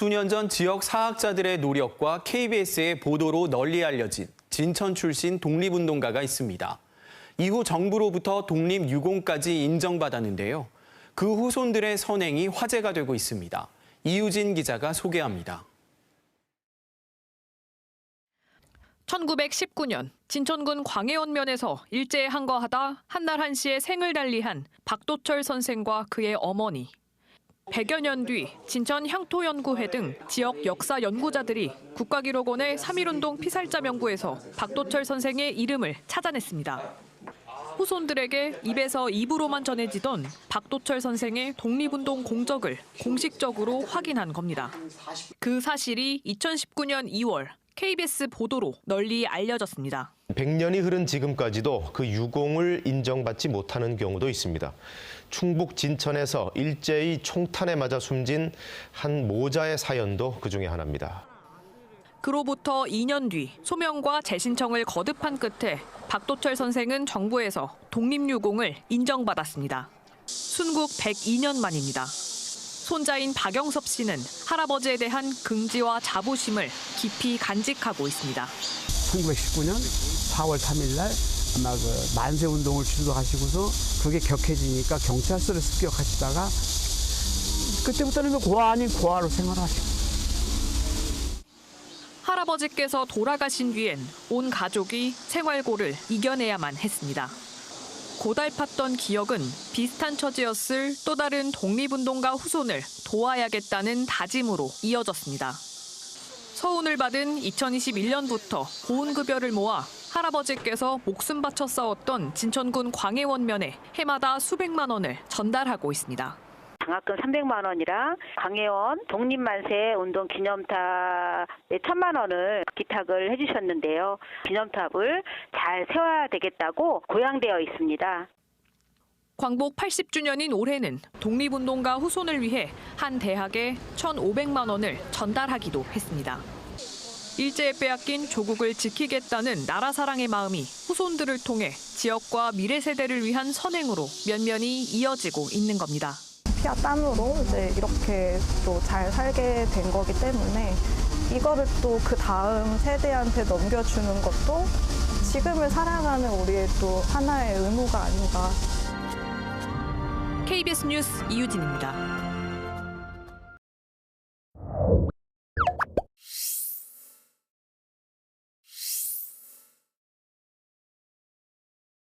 수년 전 지역 사학자들의 노력과 KBS의 보도로 널리 알려진 진천 출신 독립운동가가 있습니다. 이후 정부로부터 독립유공까지 인정받았는데요. 그 후손들의 선행이 화제가 되고 있습니다. 이유진 기자가 소개합니다. 1919년 진천군 광해원면에서 일제에 항거하다 한날 한시에 생을 달리한 박도철 선생과 그의 어머니. 100여 년 뒤 진천 향토연구회 등 지역 역사 연구자들이 국가기록원의 3.1운동 피살자 명부에서 박도철 선생의 이름을 찾아냈습니다. 후손들에게 입에서 입으로만 전해지던 박도철 선생의 독립운동 공적을 공식적으로 확인한 겁니다. 그 사실이 2019년 2월 KBS 보도로 널리 알려졌습니다. 100년이 흐른 지금까지도 그 유공을 인정받지 못하는 경우도 있습니다. 충북 진천에서 일제히 총탄에 맞아 숨진 한 모자의 사연도 그 중에 하나입니다. 그로부터 2년 뒤 소명과 재신청을 거듭한 끝에 박도철 선생은 정부에서 독립유공을 인정받았습니다. 순국 102년 만입니다. 손자인 박영섭 씨는 할아버지에 대한 긍지와 자부심을 깊이 간직하고 있습니다. 1919년 4월 3일 날 아마 그 만세 운동을 주도하시고서 그게 격해지니까 경찰서를 습격하시다가 그때부터는 뭐 고아 아닌 고아로 생활하시고 할아버지께서 돌아가신 뒤엔 온 가족이 생활고를 이겨내야만 했습니다. 고달팠던 기억은 비슷한 처지였을 또 다른 독립운동가 후손을 도와야겠다는 다짐으로 이어졌습니다. 서운을 받은 2021년부터 보훈급여를 모아 할아버지께서 목숨 바쳐 싸웠던 진천군 광해원면에 해마다 수백만 원을 전달하고 있습니다. 장학금 300만 원이랑 강혜원 독립만세 운동 기념탑에 1000만 원을 기탁을 해주셨는데요. 기념탑을 잘 세워야 되겠다고 고양되어 있습니다. 광복 80주년인 올해는 독립운동가 후손을 위해 한 대학에 1,500만 원을 전달하기도 했습니다. 일제에 빼앗긴 조국을 지키겠다는 나라 사랑의 마음이 후손들을 통해 지역과 미래 세대를 위한 선행으로 면면이 이어지고 있는 겁니다. 피와 땀으로 이제 이렇게 또 잘 살게 된 거기 때문에 이거를 또 그 다음 세대한테 넘겨주는 것도 지금을 살아가는 우리의 또 하나의 의무가 아닌가 KBS 뉴스 이유진입니다.